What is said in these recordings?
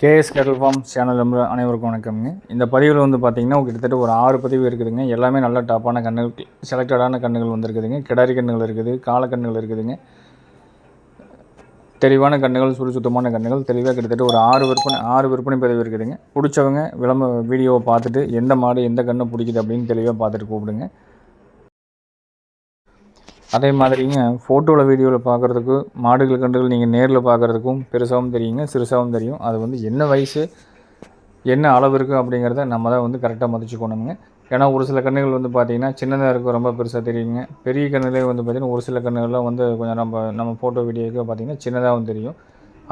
KS கேட்டல் form channel number அனைவருக்கும் வணக்கம்ங்க. இந்த பதிவில் வந்து பார்த்திங்கன்னா கிட்டத்தட்ட ஒரு ஆறு பதிவு இருக்குதுங்க. எல்லாமே நல்ல டாப்பான கண்ணுகள் செலக்டடான கண்ணுகள் வந்துருக்குதுங்க. கிடாரி கண்ணுகள் இருக்குது காலக்கண்ணுகள் இருக்குதுங்க. தெளிவான கண்ணுகள் சுறுசுத்தமான கண்ணுகள் தெளிவாக கிட்டத்தட்ட ஒரு ஆறு விற்பனை ஆறு விற்பனை பதிவு இருக்குதுங்க. பிடிச்சவங்க விளம்ப வீடியோவை பார்த்துட்டு எந்த மாடு எந்த கண்ணை பிடிக்குது அப்படின்னு தெளிவாக பார்த்துட்டு கூப்பிடுங்க. அதே மாதிரிங்க ஃபோட்டோவில் வீடியோவில் பார்க்குறதுக்கு மாடுகள் கன்றுகள் நீங்கள் நேரில் பார்க்குறதுக்கும் பெருசாகவும் தெரியுங்க சிறுசாகவும் தெரியும். அது வந்து என்ன வயசு என்ன அளவு இருக்குது அப்படிங்கிறத நம்ம தான் வந்து கரெக்டாக மதிச்சுக்கணுங்க. ஏன்னா ஒரு சில கண்ணுகள் வந்து பார்த்திங்கன்னா சின்னதாக இருக்கும் ரொம்ப பெருசாக தெரியுங்க. பெரிய கன்றுலேயே வந்து பார்த்திங்கன்னா ஒரு சில கண்ணுகள்லாம் வந்து கொஞ்சம் நம்ம நம்ம ஃபோட்டோ வீடியோக்கு பார்த்திங்கன்னா சின்னதாகவும் தெரியும்.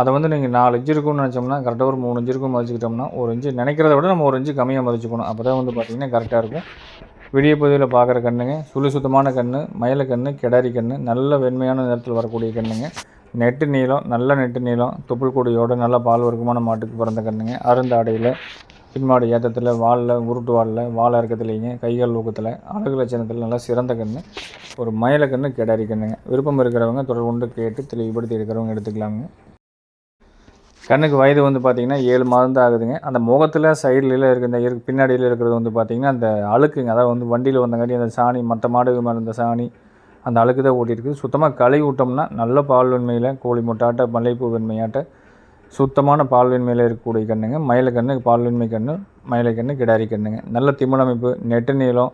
அதை வந்து நீங்கள் நாலு இஞ்சு இருக்கும்னு நினச்சோம்னா கரெக்டாக ஒரு மூணு இஞ்சு இருக்கும் மதிச்சுக்கிட்டோம்னா ஒரு இஞ்சு நினைக்கிறத விட நம்ம ஒரு இஞ்சு கம்மியாக மதிச்சுக்கணும். அப்போ தான் வந்து பார்த்திங்கன்னா கரெக்டாக இருக்கும். விடிய பகுதியில் பார்க்குற கண்ணுங்க சுழி சுத்தமான கண்ணு மயில கண்ணு கிடாரி கண்ணு நல்ல வெண்மையான நிறத்தில் வரக்கூடிய கண்ணுங்க. நெட்டு நீளம் நல்ல நெட்டு நீளம் தொப்புள் கொடியோட நல்ல பால் வர்க்கமான மாட்டுக்கு பிறந்த கண்ணுங்க. அருந்தாடையில் பின்மாடு ஏற்றத்தில் வாலில் உருட்டு வாலில் வாழை இறக்கத்துலேங்க கைகள் ஊக்கத்தில் அழகு லட்சணத்தில் நல்லா சிறந்த கண்ணு. ஒரு மயில கண்ணு கிடாரி கண்ணுங்க. விருப்பம் இருக்கிறவங்க தொடர்பு கொண்டு கேட்டு தெளிவுபடுத்தி எடுக்கிறவங்க எடுத்துக்கலாமுங்க கண்ணுக்கு வயது வந்து பார்த்திங்கன்னா ஏழு மாதம் தான் ஆகுதுங்க. அந்த முகத்தில் சைடில் இருக்க இந்த இருக்கு பின்னாடியில் இருக்கிறது வந்து பார்த்திங்கன்னா அந்த அழுக்குங்க. அதாவது வந்து வண்டியில் வந்தங்காட்டி அந்த சாணி மற்ற மாடு மேலே இந்த சாணி அந்த அழுக்கு தான் ஓட்டியிருக்கு. சுத்தமாக களை விட்டோம்னா நல்ல பால் வெண்மையில் கோழி முட்டாட்ட மல்லிகைப்பூ வெண்மையாட்ட சுத்தமான பால் வெண்மையில் இருக்கக்கூடிய கண்ணுங்க. மயில கண்ணு பால் வெண்மை கண்ணு மயிலை கண்ணு கிடாரி கண்ணுங்க. நல்ல திமிழமைப்பு நெட்டு நீளம்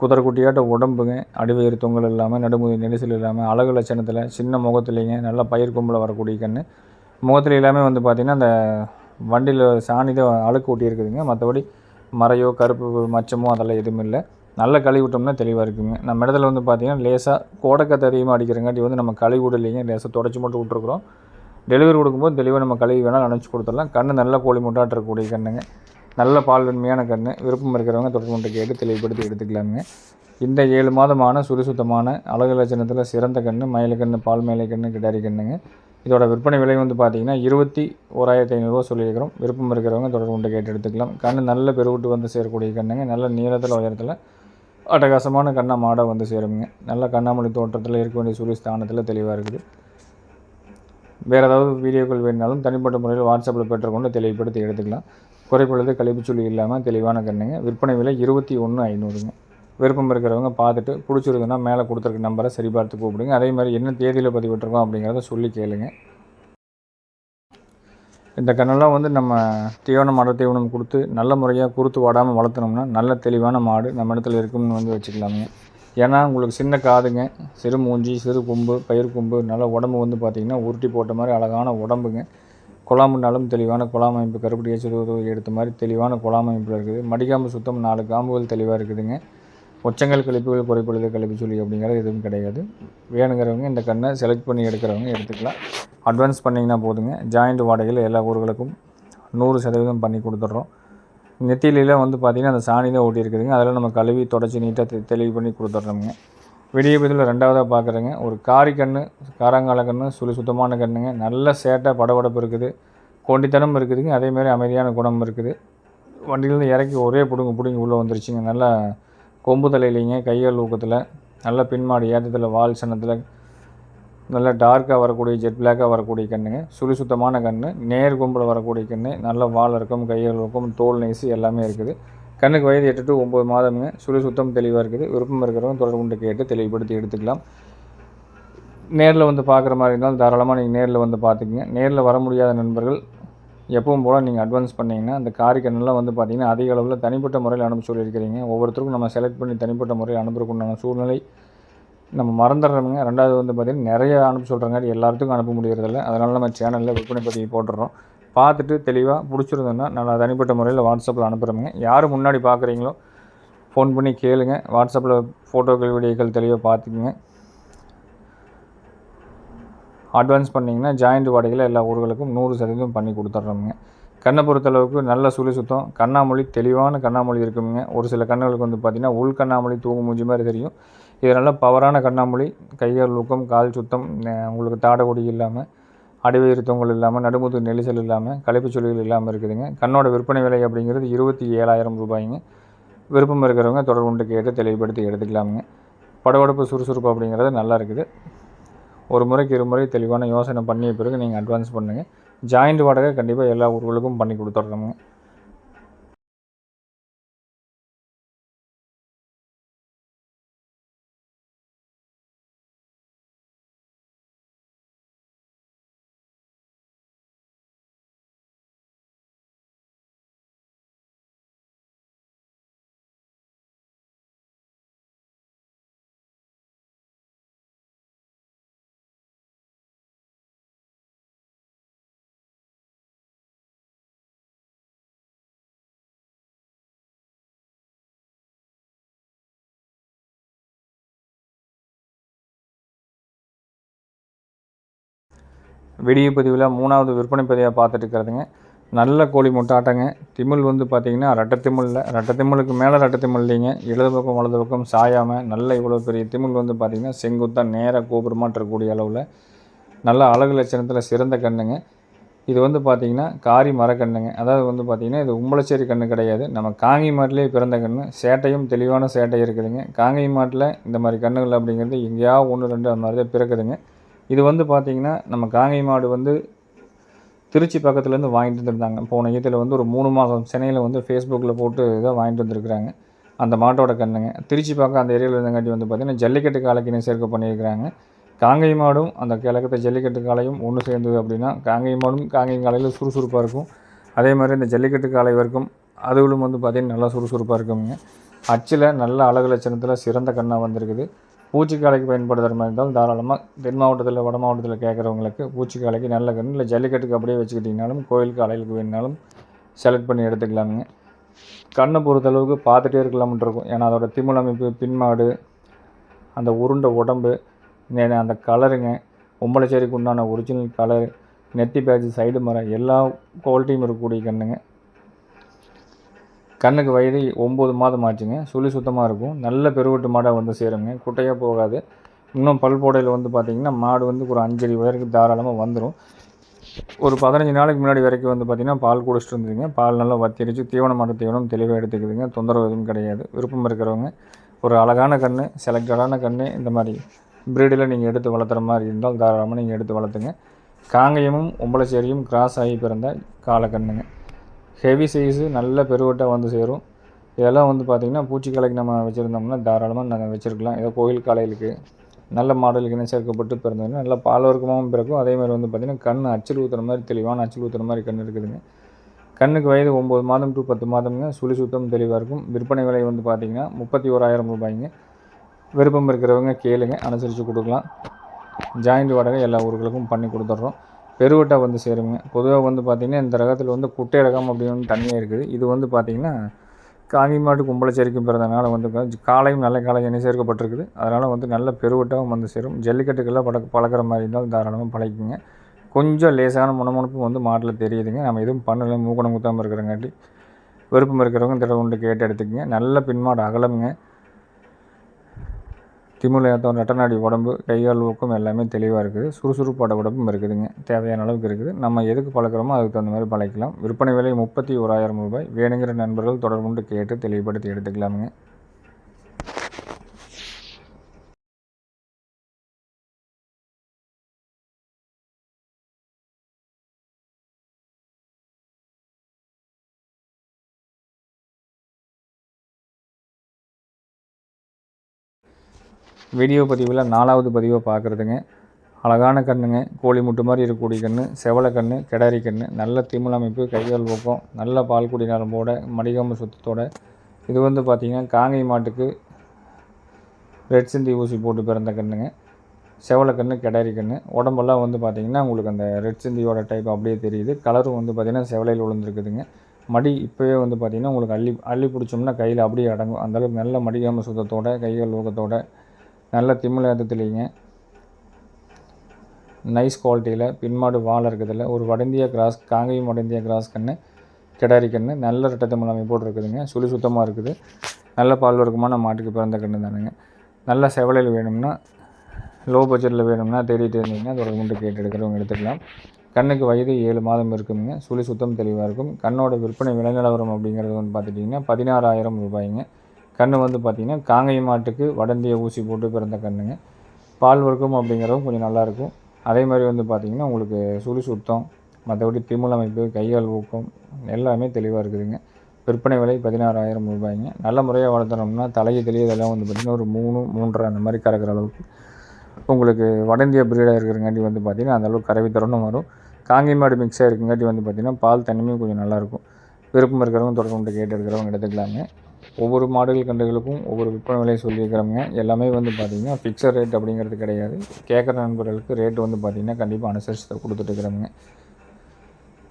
குதிரைக்குட்டியாட்ட உடம்புங்க அடிவயிறு தொங்கல் இல்லாமல் நடுமுதி நெரிசல் இல்லாமல் அழகு லட்சணத்தில் சின்ன முகத்துலேங்க நல்லா பயிர் கொம்பில் வரக்கூடிய கண்ணு. முகத்தில் எல்லாமே வந்து பார்த்திங்கன்னா அந்த வண்டியில் சாணி தான் அழுக்கு ஊட்டியிருக்குதுங்க மற்றபடி மறையோ கருப்பு மச்சமோ அதெல்லாம் எதுவும் இல்லை. நல்ல கழுவி விட்டோம்னா தெளிவாக இருக்குங்க. நம்ம இடத்துல வந்து பார்த்திங்கன்னா லேசாக கோடக்கத்தை அதிகமாக அடிக்கிறங்காட்டி வந்து நம்ம கழுவி விடலைங்க. லேசாக தொடச்சி மட்டும் விட்ருக்குறோம் டெலிவரி கொடுக்கும்போது தெளிவாக நம்ம கழுவி வேணால் நினச்சி கொடுத்துடலாம். கண்ணு நல்ல கோழி முட்டாட்டு இருக்கக்கூடிய கண்ணுங்க. நல்ல பால் வெண்மையான கண்ணு. விருப்பம் இருக்கிறவங்க தொடர்பு கொண்டு கேட்டு தெளிவுபடுத்தி எடுத்துக்கலாங்க. இந்த ஏழு மாதமான சுறுசுத்தமான அழகு லட்சணத்தில் சிறந்த கண் மயில கண்ணு பால் மேலை கண்ணு கிடாரி கண்ணுங்க. இதோட விற்பனை விலை வந்து பார்த்திங்கன்னா இருபத்தி ஓராயிரத்தி ஐநூறுரூவா சொல்லியிருக்கிறோம். விருப்பம் இருக்கிறவங்க தொடர்பு கொண்டு கேட்டு எடுத்துக்கலாம். கண் நல்ல பெருவிட்டு வந்து சேரக்கூடிய கண்ணுங்க. நல்ல நீளத்தில் உயரத்தில் அட்டகாசமான கண்ணா மாடை வந்து சேருங்க. நல்ல கண்ணாமொழி தோற்றத்தில் இருக்க வேண்டிய சூரிய ஸ்தானத்தில் தெளிவாக இருக்குது. வேறு ஏதாவது வீடியோக்கள் வேணுனாலும் தனிப்பட்ட முறையில் வாட்ஸ்அப்பில் பெற்றுக்கொண்டு தெளிவுபடுத்தி எடுத்துக்கலாம். குறைப்பொழுது கழிப்புச்சொல்லி இல்லாமல் தெளிவான கண்ணுங்க. விற்பனை விலை இருபத்தி ஒன்று ஐநூறுங்க. விருப்பம் இருக்கிறவங்க பார்த்துட்டு பிடிச்சிருக்குன்னா மேலே கொடுத்துருக்க நம்பரை சரி பார்த்து கூப்பிடுங்க. அதே மாதிரி என்ன தேதியில் பதிவிட்டிருக்கோம் அப்படிங்கிறத சொல்லி கேளுங்க. இந்த கண்ணெல்லாம் வந்து நம்ம தீவனம் மட தீவனம் கொடுத்து நல்ல முறையாக குறுத்து வாடாமல் வளர்த்தனோம்னா நல்ல தெளிவான மாடு நம்ம இடத்துல இருக்கும்னு வந்து வச்சுக்கலாமுங்க ஏன்னா உங்களுக்கு சின்ன காதுங்க சிறு மூஞ்சி சிறு கொம்பு பயிர் கொம்பு நல்ல உடம்பு வந்து பார்த்திங்கன்னா உருட்டி போட்ட மாதிரி அழகான உடம்புங்க. குழாம்புனாலும் தெளிவான குழாம் அமைப்பு கருப்பட்டி ஏச்சு எடுத்த மாதிரி தெளிவான குழாம் அமைப்பில் இருக்குது. மடிக்காம்பு சுத்தம் நாலு காம்புகள் தெளிவாக இருக்குதுங்க. ஒச்சங்கள் கழிப்புகள் குறைப்பொழுது கழிப்பு சொல்லி அப்படிங்கிறது எதுவும் கிடையாது. வேணுங்கிறவங்க இந்த கண்ணை செலக்ட் பண்ணி எடுக்கிறவங்க எடுத்துக்கலாம். அட்வான்ஸ் பண்ணிங்கன்னா போதுங்க. ஜாயிண்ட் வாடகையில் எல்லா ஊர்களுக்கும் நூறு சதவீதம் பண்ணி கொடுத்துட்றோம். நெத்தியில வந்து பார்த்திங்கன்னா அந்த சாணி தான் ஓட்டி இருக்குதுங்க. நம்ம கழுவி தொடச்சி நீட்டாக தெ தெளிவு பண்ணி கொடுத்துட்றோங்க விடிய பதில் ரெண்டாவதாக பார்க்குறேங்க ஒரு காரி கண்ணு காராங்கால கண்ணு சுழி சுத்தமான கண்ணுங்க. நல்ல சேட்டை படபடப்பு இருக்குது. கொண்டித்தனம் இருக்குதுங்க. அதேமாதிரி அமைதியான குணம் இருக்குது. வண்டியிலேருந்து இறக்கி ஒரே பிடுங்க பிடுங்கி உள்ளே வந்துருச்சுங்க. நல்லா கொம்பு தலையிலிங்க கையால் ஊக்கத்தில் நல்ல பின்மாடி ஏற்றத்தில் வால் சன்னத்தில் நல்ல டார்க்காக வரக்கூடிய ஜெட் பிளாக்காக வரக்கூடிய கண்ணுங்க. சுழி சுத்தமான கண் நேர் கொம்பில் வரக்கூடிய கண் நல்ல வால் இருக்கும் கையால் இருக்கும் தோல் நெய்ஸு எல்லாமே இருக்குது. கண்ணுக்கு வயது எட்டு டு ஒம்பது மாதமுங்க. சுழி சுத்தம் தெளிவாக இருக்குது. விருப்பம் இருக்கிறவங்க தொடர்பு கொண்டு கேட்டு தெளிவுபடுத்தி எடுத்துக்கலாம். நேரில் வந்து பார்க்குற மாதிரி இருந்தால் தாராளமாக நீங்கள் நேரில் வந்து பார்த்துக்கங்க. நேரில் வர முடியாத நண்பர்கள் எப்பவும் போல் நீங்கள் அட்வான்ஸ் பண்ணிங்கன்னா அந்த காரிக்கண்ணெல்லாம் வந்து பார்த்திங்கன்னா அதிக அளவில் தனிப்பட்ட முறையில் அனுப்ப சொல்லியிருக்கிறீங்க. ஒவ்வொருத்தருக்கும் நம்ம செலக்ட் பண்ணி தனிப்பட்ட முறையில் அனுப்புறக்குண்டான சூழ்நிலை நம்ம மறந்துடுறவங்க ரெண்டாவது வந்து பார்த்திங்கன்னா நிறைய அனுப்ப சொல்கிறாங்க எல்லாத்துக்கும் அனுப்ப முடியறதில்ல. அதனால் நம்ம சேனலில் விற்பனை பற்றி போட்டுடுறோம் பார்த்துட்டு தெளிவாக பிடிச்சிருந்தோன்னா நல்லா தனிப்பட்ட முறையில் வாட்ஸ்அப்பில் அனுப்புகிறவங்க யார் முன்னாடி பார்க்குறீங்களோ ஃபோன் பண்ணி கேளுங்க. வாட்ஸ்அப்பில் ஃபோட்டோக்கள் வீடியோக்கள் தெளிவாக பார்த்துக்குங்க. அட்வான்ஸ் பண்ணிங்கன்னா ஜாயிண்ட் வாடகையில் எல்லா ஊர்களுக்கும் நூறு சதவீதம் பண்ணி கொடுத்துட்றோமுங்க கண்ணை பொறுத்தளவுக்கு நல்ல சுழி சுத்தம் கண்ணாமொழி தெளிவான கண்ணாமொழி இருக்குங்க ஒரு சில கண்ணுகளுக்கு வந்து பார்த்திங்கன்னா உள் கண்ணாமொழி தூங்கு மூஞ்சி மாதிரி தெரியும். இதனால் பவரான கண்ணாமொழி கைகள் ஊக்கம் கால் சுத்தம் உங்களுக்கு தாடகுடி இல்லாமல் அடிவயிறு தொங்கல் இல்லாமல் நடுமுது நெரிசல் இல்லாமல் களைப்பு சொல்லிகள் இல்லாமல் இருக்குதுங்க. கண்ணோட விற்பனை விலை அப்படிங்கிறது இருபத்தி ஏழாயிரம் ரூபாய்ங்க. விருப்பம் இருக்கிறவங்க தொடர்புண்டு கேட்டு தெளிவுபடுத்தி எடுத்துக்கலாமுங்க. படபடப்பு சுறுசுறுப்பு அப்படிங்கிறது நல்லா இருக்குது. ஒரு முறைக்கு இரு முறை தெளிவான யோசனை பண்ணிய பிறகு நீங்கள் அட்வான்ஸ் பண்ணுங்கள் ஜாயிண்ட் வாடகை கண்டிப்பாக எல்லா ஊர்களுக்கும் பண்ணி கொடுத்துட்றோங்க வீடியோ பதிவில் மூணாவது விற்பனை பதிவாக பார்த்துட்டு இருக்கிறதுங்க. நல்ல கோழி முட்டாட்டங்க. திமிழ் வந்து பார்த்திங்கன்னா ரெட்டை திமிழில் மேலே ரெட்டை இல்லைங்க. இடது பக்கம் வலது பக்கம் சாயாமல் நல்ல இவ்வளோ பெரிய திமிழ் வந்து பார்த்திங்கன்னா செங்குத்தாக நேராக கோபுரமாக இருக்கக்கூடிய அளவில். நல்ல அழகு லட்சணத்தில் சிறந்த கண்ணுங்க. இது வந்து பார்த்திங்கன்னா காரி மரக்கண்ணுங்க அதாவது வந்து பார்த்திங்கன்னா இது உம்பளச்சேரி கண்ணு கிடையாது. நம்ம காங்கி மாட்டிலே பிறந்த கண்ணு. சேட்டையும் தெளிவான சேட்டை இருக்குதுங்க. காங்கி மாட்டில் இந்த மாதிரி கண்ணுகள் அப்படிங்கிறது எங்கேயாவது ஒன்று ரெண்டு அந்த மாதிரி தான் பிறக்குதுங்க. இது வந்து பார்த்திங்கன்னா நம்ம காங்கை மாடு வந்து திருச்சி பக்கத்துலேருந்து வாங்கிட்டு வந்துருந்தாங்க. போன இதில் வந்து ஒரு மூணு மாதம் சென்னையில் வந்து ஃபேஸ்புக்கில் போட்டு இதை வாங்கிட்டு வந்துருக்குறாங்க. அந்த மாட்டோட கண்ணுங்க. திருச்சி பக்கம் அந்த ஏரியாவில் இருந்தங்காட்டி வந்து பார்த்திங்கன்னா ஜல்லிக்கட்டு காலைக்கு சேர்க்க பண்ணியிருக்கிறாங்க. காங்கை மாடும் அந்த கிழக்கத்தை ஜல்லிக்கட்டு காலையும் ஒன்று சேர்ந்தது அப்படின்னா காங்கை மாடும் காங்கை காலையில் சுறுசுறுப்பாக இருக்கும். அதே மாதிரி இந்த ஜல்லிக்கட்டு காலை வரைக்கும் அதுகளும் வந்து பார்த்திங்கன்னா நல்லா சுறுசுறுப்பாக இருக்குங்க. அச்சில் நல்ல அழகு லட்சணத்தில் சிறந்த கண்ணாக வந்திருக்குது. பூச்சிக்காலைக்கு பயன்படுத்துகிற மாதிரி இருந்தாலும் தாராளமாக தென் மாவட்டத்தில் வட மாவட்டத்தில் கேட்குறவங்களுக்கு பூச்சிக்காலைக்கு நல்ல கன்று இல்லை ஜல்லிக்கட்டுக்கு அப்படியே வச்சுக்கிட்டிங்கனாலும் கோயிலுக்கு அலைகளுக்கு வேணுனாலும் செலக்ட் பண்ணி எடுத்துக்கலாமுங்க. கண்ணை பொறுத்தளவுக்கு பார்த்துட்டே இருக்கலாம்னு இருக்கும். ஏன்னா அதோட திமிழ் அமைப்பு பின்மாடு அந்த உருண்டை உடம்பு அந்த கலருங்க உம்பளச்சேரிக்கு உண்டான ஒரிஜினல் கலர் நெத்தி பேட்ச் சைடு மரம் எல்லா குவாலிட்டியும் இருக்கக்கூடிய கண்ணுங்க. கண்ணுக்கு வயது ஒம்பது மாதம் ஆச்சுங்க. சுழி சுத்தமாக இருக்கும். நல்ல பெருவெட்டு மாடாக வந்து சேருங்க குட்டையாக போகாது. இன்னும் பல் போடையில் வந்து பார்த்திங்கன்னா மாடு வந்து ஒரு அஞ்சடி வரைக்கும் தாராளமாக வந்துடும் ஒரு பதினஞ்சு நாளைக்கு முன்னாடி வரைக்கும் வந்து பார்த்திங்கன்னா பால் குடிச்சிட்டு இருந்ததுங்க பால் நல்லா வத்திரிச்சு. தீவன மாட்டு தீவனம் தெளிவாக எடுத்துக்குதுங்க. தொந்தரவு எதுவும் கிடையாது. விருப்பம் இருக்கிறவங்க ஒரு அழகான கன்று செலக்டடான கன்று இந்த மாதிரி ப்ரீடில் நீங்கள் எடுத்து வளர்த்துற மாதிரி இருந்தால் தாராளமாக நீங்கள் எடுத்து வளர்த்துங்க. காங்கயமும் ஒம்பளச்சேரியும் கிராஸ் ஆகி பிறந்த காலக்கண்ணுங்க. ஹெவி சைஸு நல்ல பெருவட்டாக வந்து சேரும். இதெல்லாம் வந்து பார்த்திங்கன்னா பூச்சிக்கலைக்கு நம்ம வச்சுருந்தோம்னா தாராளமாக நாங்கள் வச்சுருக்கலாம். ஏதோ கோயில் காலைகளுக்கு நல்ல மாடலுக்கு என்ன சேர்க்கப்பட்டு பிறந்ததுன்னா நல்லா பால்வர்க்கமாகவும் பிறக்கும். அதேமாதிரி வந்து பார்த்திங்கன்னா கண் அச்சில் ஊற்றுற மாதிரி தெளிவான அச்சில் ஊற்றுற மாதிரி கண் இருக்குதுங்க. கண்ணுக்கு வயது ஒம்பது மாதம் டு பத்து மாதம்ங்க. சுழி சுத்தம் தெளிவாக இருக்கும். விற்பனை விலை வந்து பார்த்திங்கன்னா முப்பத்தி ஓராயிரம் ரூபாய்ங்க. விருப்பம் இருக்கிறவங்க கேளுங்க. அனுசரித்து கொடுக்கலாம். ஜாயிண்ட் வாடகை எல்லா ஊர்களுக்கும் பண்ணி கொடுத்துட்றோம். பெருவட்டை வந்து சேருங்க. பொதுவாக வந்து பார்த்திங்கன்னா இந்த ரகத்தில் வந்து குட்டை ரகம் அப்படின்னு தனியாக இருக்குது. இது வந்து பார்த்திங்கன்னா காங்கி மாட்டு கும்பலச்சேரிக்கும் பிறந்தனால வந்து காலையும் நல்ல காலை எண்ணெய் சேர்க்கப்பட்டிருக்குது. அதனால் வந்து நல்ல பெருவட்டாகவும் வந்து சேரும். ஜல்லிக்கட்டுக்கெல்லாம் பழக்க பழக்கிற மாதிரி இருந்தாலும் தாராளமாக பழகிக்குங்க. கொஞ்சம் லேசான முனமுனப்பு வந்து மாட்டில் தெரியுதுங்க. நம்ம எதுவும் பண்ணலை மூக்கணம் குத்தாமல் இருக்கிறங்காட்டி விருப்பம் இருக்கிறவங்க திட உண்டு கேட்டு எடுத்துக்கங்க நல்ல பின்மாடு அகலமுங்க. திமுலையாத்தம் ரெட்டநாடி உடம்பு கைகால் ஊக்கம் எல்லாமே தெளிவாக இருக்குது. சுறுசுறுப்பாட உடம்பும் இருக்குதுங்க. தேவையான அளவுக்கு இருக்குது. நம்ம எதுக்கு பழக்கிறோமோ அதுக்கு தகுந்த மாதிரி பழக்கலாம் விற்பனை விலை முப்பத்தி ஓராயிரம் ரூபாய். வேணுங்கிற நண்பர்கள் தொடர்புண்டு கேட்டு தெளிவுபடுத்தி எடுத்துக்கலாமுங்க. வீடியோ பதிவில் நாலாவது பதிவை பார்க்குறதுங்க. அழகான கண்ணுங்க கோழி முட்டு மாதிரி இருக்கக்கூடிய கன்று செவலை கன்று கிடாரி கன்று நல்ல திமிழ் அமைப்பு கைகள் பக்கம் நல்ல பால்குடி நரம்போட மடிகாம்பு சுத்தத்தோட. இது வந்து பார்த்திங்கன்னா காங்கை மாட்டுக்கு ரெட் சிந்தி ஊசி போட்டு பிறந்த கண்ணுங்க. செவலை கன்று கிடாரி கன்று உடம்பெல்லாம் வந்து பார்த்திங்கன்னா உங்களுக்கு அந்த ரெட் சிந்தியோட டைப் அப்படியே தெரியுது. கலரும் வந்து பார்த்திங்கன்னா செவலையில் விழுந்துருக்குதுங்க. மடி இப்போவே வந்து பார்த்திங்கன்னா உங்களுக்கு அள்ளி அள்ளி பிடிச்சோம்னா கையில் அப்படியே அடங்கும். அந்தளவுக்கு நல்ல மடிகாம்பு சுத்தத்தோட கைகள் ஊக்கத்தோட நல்ல திமிழ் ஏற்றத்துலேங்க நைஸ் குவாலிட்டியில் பின்மாடு வாழை இருக்கிறதுல ஒரு வடந்திய கிராஸ் காங்கையும் வடந்திய கிராஸ் கன்று கிடாரி கன்று நல்ல ரெட்டை தமிழ் அமைப்போடு இருக்குதுங்க சுழி சுத்தமாக இருக்குது. நல்ல பால் வர்க்கமான மாட்டுக்கு பிறந்த கன்று தானுங்க. நல்ல செவலையில் வேணும்னா லோ பட்ஜெட்டில் வேணும்னா தேடிட்டு இருந்தீங்கன்னா அதோட முண்டு கேட்டு எடுக்கிறவங்க எடுத்துக்கலாம். கண்ணுக்கு வயது ஏழு மாதம் இருக்குங்க. சுழி சுத்தம் தெளிவாக இருக்கும். கண்ணோட விற்பனை விலை நிலவரம் அப்படிங்கிறது வந்து பார்த்துட்டிங்கன்னா பதினாறாயிரம் ரூபாய்ங்க. கன்று வந்து பார்த்திங்கன்னா காங்கை மாட்டுக்கு வடந்திய ஊசி போட்டு பிறந்த கன்றுங்க பால் வர்க்கம் அப்படிங்கிறதும் கொஞ்சம் நல்லாயிருக்கும் அதே மாதிரி வந்து பார்த்திங்கன்னா உங்களுக்கு சுழி சுத்தம் மற்றபடி திமிழ் அமைப்பு கையால் ஊக்கம் எல்லாமே தெளிவாக இருக்குதுங்க. விற்பனை விலை பதினாறாயிரம் ரூபாய்ங்க. நல்ல முறையாக வளர்த்துனோம்னா தலையை தெளியதெல்லாம் வந்து பார்த்திங்கன்னா ஒரு மூணு மூன்றரை அந்த மாதிரி கறக்கிற அளவுக்கு. உங்களுக்கு வடந்திய பிரீடாக இருக்கிறங்காட்டி வந்து பார்த்திங்கன்னா அந்தளவுக்கு கறவை தரணும் வரும். காங்கை மாடு மிக்ஸாக இருக்குங்காட்டி வந்து பார்த்திங்கன்னா பால் தண்ணியும் கொஞ்சம் நல்லாயிருக்கும் விருப்பம் இருக்கிறவங்க தொடர்ந்து கேட்டு எடுக்கிறவங்க எடுத்துக்கலாங்க. ஒவ்வொரு மாடுகள் கண்டுகளுக்கும் ஒவ்வொரு விற்பனை விலை சொல்லியிருக்கிறவங்க எல்லாமே வந்து பார்த்திங்கன்னா ஃபிக்ஸட் ரேட் அப்படிங்கிறது கிடையாது. கேட்குற நண்பர்களுக்கு ரேட் வந்து பார்த்திங்கன்னா கண்டிப்பாக அனுசரித்து கொடுத்துட்டு இருக்கிறவங்க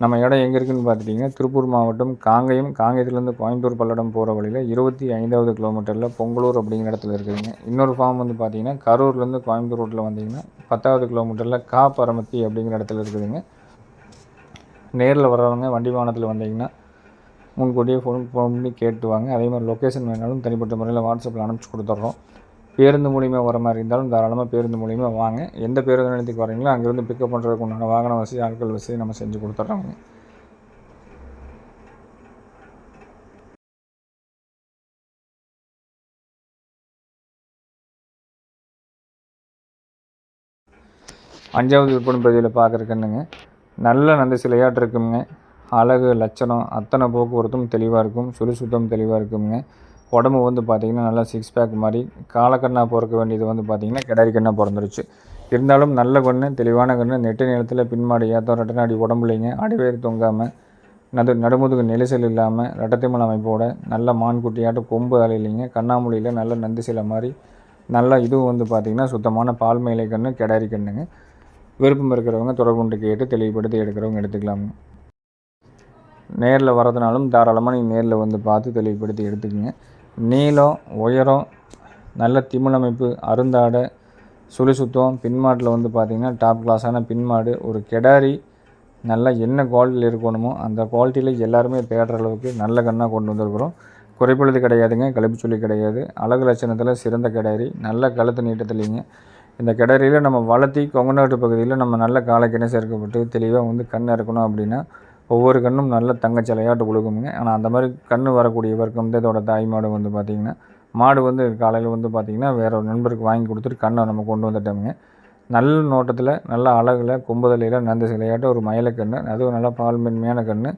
நம்ம இடம் எங்கே இருக்குதுன்னு பார்த்துட்டிங்கன்னா திருப்பூர் மாவட்டம் காங்கயம் காங்கயத்துலேருந்து கோயம்புத்தூர் பல்லடம் போகிற வழியில் இருபத்தி ஐந்தாவது கிலோமீட்டரில் பொங்கலூர் அப்படிங்கிற இடத்துல இருக்குதுங்க. இன்னொரு ஃபார்ம் வந்து பார்த்திங்கன்னா கரூர்லேருந்து கோயம்புத்தூர் ரோட்டில் வந்தீங்கன்னா பத்தாவது கிலோமீட்டரில் கா பரமத்தி அப்படிங்கிற இடத்துல இருக்குதுங்க. நேரில் வர்றவங்க வண்டி வாகனத்தில் வந்தீங்கன்னா முன்கூட்டியே ஃபோன் ஃபோன் பண்ணி கேட்டு வாங்க அதே மாதிரி லொக்கேஷன் வேணாலும் தனிப்பட்ட முறையில் வாட்ஸ்அப்பில் அனுப்பிச்சி கொடுத்துட்றோம் பேருந்து மூலிமா வர மாதிரி இருந்தாலும் தாராளமாக பேருந்து மூலிமா வாங்க. எந்த பேருந்து நிலையத்துக்கு வரீங்களோ அங்கேருந்து பிக்கப் பண்ணுறதுக்கு உண்டான வாகன வசதி ஆட்கள் வசதி நம்ம செஞ்சு கொடுத்துட்றோங்க அஞ்சாவது விற்பனை பகுதியில் பார்க்குறக்கண்ணுங்க நல்ல நந்த சிலையாட்டு இருக்குங்க. அழகு லட்சணம் அத்தனை போக்குவரத்தும் தெளிவாக இருக்கும். சுறுசுத்தம் தெளிவாக இருக்குங்க உடம்பு வந்து பார்த்திங்கன்னா நல்லா சிக்ஸ் பேக் மாதிரி. காலக்கண்ணாக பிறக்க வேண்டியது வந்து பார்த்திங்கன்னா கிடாரி கண்ணாக பிறந்துருச்சு. இருந்தாலும் நல்ல கண்ணு தெளிவான கண்ணு நெட்டு நிலத்தில் பின்மாடி ஏத்தம் ரெட்டநாடி உடம்புலைங்க அடிவேர் தொங்காமல் நடு நடுமுதுகு நெரிசல் இல்லாமல் ரெட்டத்திமல் அமைப்போட நல்ல மான்குட்டியாட்டம் கொம்பு அலையிலைங்க கண்ணாமூலியில் நல்ல நந்து சில மாதிரி நல்லா இதுவும் வந்து பார்த்திங்கன்னா சுத்தமான பால் மேலை கன்று கிடாரி கண்ணுங்க. விருப்பம் இருக்கிறவங்க தொடர்புண்டு கேட்டு தெளிவுபடுத்தி எடுக்கிறவங்க எடுத்துக்கலாமுங்க. நேரில் வரதுனாலும் தாராளமாக நீங்கள் நேரில் வந்து பார்த்து தெளிவுபடுத்தி எடுத்துக்கோங்க. நீளம் உயரம் நல்ல திமிழமைப்பு அருந்தாடை சுழி சுத்தம் பின்மாட்டில் வந்து பார்த்திங்கன்னா டாப் கிளாஸான பின்மாடு ஒரு கெடாரி நல்லா என்ன குவாலிட்டியில் இருக்கணுமோ அந்த குவாலிட்டியில் எல்லாருமே தேடுற அளவுக்கு நல்ல கண்ணாக கொண்டு வந்திருக்கிறோம். குறைப்பொழுது கிடையாதுங்க கழிப்பு சொல்லி கிடையாது. அழகு லட்சணத்தில் சிறந்த கிடாரி நல்ல கழுத்து நீட்டத்துலேங்க. இந்த கிடரியில் நம்ம வளர்த்தி கொங்கநாட்டு பகுதியில் நம்ம நல்ல காலக்கிணை சேர்க்கப்பட்டு தெளிவாக வந்து கண் இறக்கணும் அப்படின்னா ஒவ்வொரு கண்ணும் நல்ல தங்கச்சிலையாட்டு கொடுக்குமுங்க. ஆனால் அந்த மாதிரி கண் வரக்கூடிய வர்க்கம் வந்து இதோட தாய் மாடு வந்து பார்த்திங்கன்னா மாடு வந்து காலையில் வந்து பார்த்திங்கன்னா வேற ஒரு நண்பருக்கு வாங்கி கொடுத்துட்டு கண்ணை நம்ம கொண்டு வந்துட்டோமுங்க. நல்ல நோட்டத்தில் நல்ல அழகில் கொம்புதலையில் நந்த சிலையாட்ட ஒரு மயிலக்கண்ணு அதுவும் நல்லா பால் மென்மையான கன்று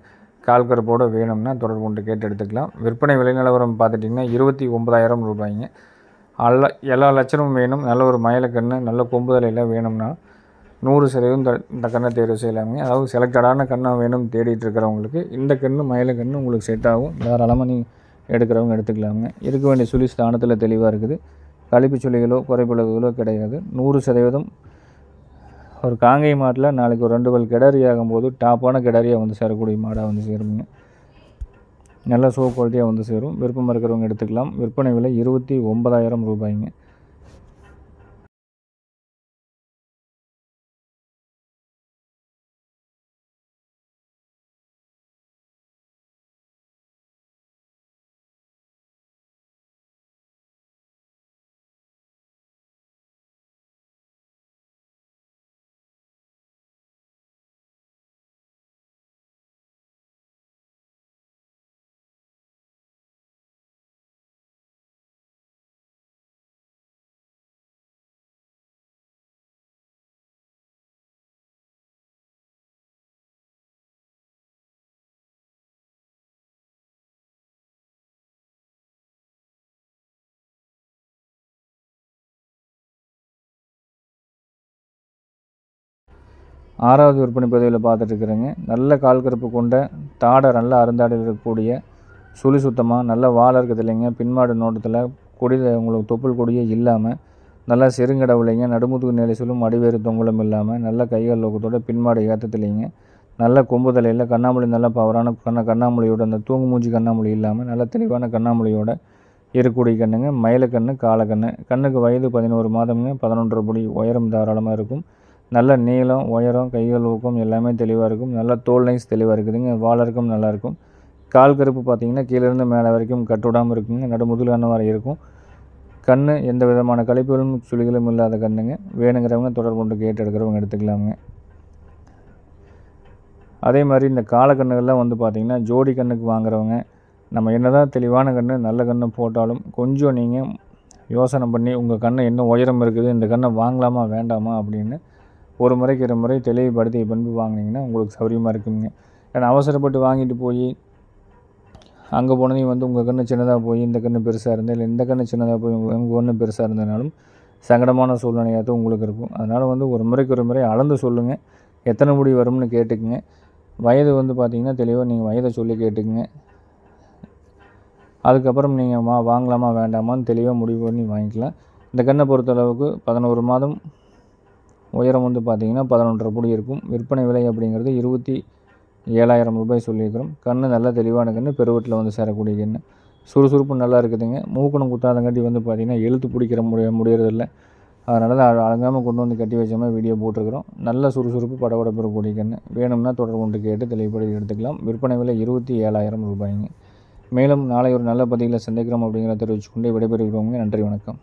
கால் கருப்போடு வேணும்னா தொடர்பு கொண்டு கேட்டு எடுத்துக்கலாம். விற்பனை விலை நிலவரம் பார்த்துட்டிங்கன்னா இருபத்தி ஒன்பதாயிரம் ரூபாய்ங்க. அல்ல எல்லா லட்சமும் வேணும். நல்ல ஒரு மயிலக்கண்ணு நல்ல கொம்புதலையில் வேணும்னா நூறு சதவீதம் இந்த இந்த கண்ணை தேர்வு செய்யலாமே அதாவது செலக்டடான கண்ணை வேணும் தேடிட்டு இருக்கிறவங்களுக்கு இந்த கன்று மயில கன்று உங்களுக்கு செட் ஆகும். தாராளமாக நீ எடுக்கிறவங்க எடுத்துக்கலாமுங்க. இருக்க வேண்டிய சுழி ஸ்தானத்தில் தெளிவாக இருக்குது. கழிப்பு சுழிகளோ குறைப்பிளவுகளோ கிடையாது. நூறு சதவீதம் ஒரு காங்கை மாட்டில் நாளைக்கு ஒரு ரெண்டு பல் கிடரி ஆகும்போது டாப்பான கிடரியாக வந்து சேரக்கூடிய மாடாக வந்து சேருங்க நல்ல சோ குவாலிட்டியாக வந்து சேரும். விருப்பம் இருக்கிறவங்க எடுத்துக்கலாம். விற்பனை விலை இருபத்தி ஒன்பதாயிரம் ரூபாய்ங்க. ஆறாவது விற்பனை பதிவில் பார்த்துட்ருக்குறேங்க நல்ல கால் கருப்பு கொண்ட தாடை நல்ல அருந்தாடையில் இருக்கக்கூடிய சுழி சுத்தமாக நல்ல வாழை இருக்குது இல்லைங்க. பின்மாடு நோட்டத்தில் கொடியில் உங்களுக்கு தொப்புள் கொடியே இல்லாமல் நல்லா செருங்கடவுலைங்க நடுமுதுகு நிலை சொல்லும் அடிவேறு தொங்கலும் இல்லாமல் நல்ல கைகள் லோகத்தோட பின்மாடு ஏற்றத்துலைங்க நல்ல கொம்பு தலையில் கண்ணாமொழி நல்ல பவரான கண்ண கண்ணாமொழியோட அந்த தூங்கு மூஞ்சி கண்ணாமொழி இல்லாமல் நல்ல தெளிவான கண்ணாமொழியோட இருக்கக்கூடிய கண்ணுங்க. மயிலக்கண்ணு காலக்கண்ணு. கண்ணுக்கு வயது பதினோரு மாதமுங்க பதினொன்றரை படி உயரம் தாராளமாக இருக்கும். நல்ல நீளம் உயரம் கைகள் ஊக்கம் எல்லாமே தெளிவாக இருக்கும். நல்ல தோல் நைஸ் தெளிவாக இருக்குதுங்க. வாழறக்கும் நல்லாயிருக்கும் கால் கருப்பு பார்த்தீங்கன்னா கீழேருந்து மேலே வரைக்கும் கட்டுவிடாமல் இருக்குங்க. நடுமுதல் கண்ணு வரை இருக்கும். கண் எந்த விதமான கழிப்புகளும் சுழிகளும் இல்லாத கண்ணுங்க. வேணுங்கிறவங்க தொடர்பு கொண்டு கேட்டு எடுக்கிறவங்க எடுத்துக்கலாமுங்க அதே மாதிரி இந்த காலக்கண்ணுகள்லாம் வந்து பார்த்திங்கன்னா ஜோடி கண்ணுக்கு வாங்குறவங்க. நம்ம என்ன தான் தெளிவான கன்று நல்ல கன்று போட்டாலும் கொஞ்சம் நீங்கள் யோசனை பண்ணி உங்கள் கண்ணை என்ன உயரம் இருக்குது இந்த கண்ணை வாங்கலாமா வேண்டாமா அப்படின்னு ஒரு முறைக்கு இரு முறை தெளிவுபடுத்தி பண்பு வாங்கினீங்கன்னா உங்களுக்கு சௌரியமாக இருக்குங்க ஏன்னா அவசரப்பட்டு வாங்கிட்டு போய் அங்கே போனதையும் வந்து உங்கள் கண்ணு சின்னதாக போய் இந்த கண்ணு பெருசாக இருந்தால் இல்லை இந்த கண்ணு சின்னதாக போய் உங்கள் உங்கள் பெருசாக இருந்ததுனாலும் சங்கடமான சூழ்நிலையாக தான் உங்களுக்கு இருக்கும். அதனால் வந்து ஒரு முறைக்கு ஒரு முறை அளந்து சொல்லுங்கள் எத்தனை முடி வரும்னு கேட்டுக்குங்க. வயது வந்து பார்த்திங்கன்னா தெளிவாக நீங்கள் வயதை சொல்லி கேட்டுக்குங்க. அதுக்கப்புறம் நீங்கள் வா வாங்கலாமா வேண்டாமான்னு தெளிவாக முடிவு பண்ணி வாங்கிக்கலாம். இந்த கண்ணை பொறுத்தளவுக்கு பதினோரு மாதம் உயரம் வந்து பார்த்திங்கன்னா பதினொன்றரை புடி இருக்கும். விற்பனை விலை அப்படிங்கிறது இருபத்தி ஏழாயிரம் ரூபாய் சொல்லியிருக்கிறோம். கன்று நல்லா தெளிவான கன்று பெருவட்டில் வந்து சேரக்கூடிய கன்று சுறுசுறுப்பு நல்லா இருக்குதுங்க. மூக்கணம் குத்தாதங்காட்டி வந்து பார்த்திங்கன்னா இழுத்து பிடிக்கிற முடிய முடியறதில்ல. அதனால தான் அழ- கொண்டு வந்து கட்டி வச்ச வீடியோ போட்டிருக்கிறோம். நல்ல சுறுசுறுப்பு படபடப்பு இருக்கக்கூடிய கன்று வேணும்னா தொடர்பு கொண்டு கேட்டு தெளிவுபடுத்தி எடுத்துக்கலாம். விற்பனை விலை இருபத்தி ஏழாயிரம் ரூபாய்ங்க. மேலும் நாளை ஒரு நல்ல பதிவில் சந்திக்கிறோம் அப்படிங்கிறத தெரிவிச்சுக்கொண்டு விடைபெறுகிறோங்க நன்றி வணக்கம்.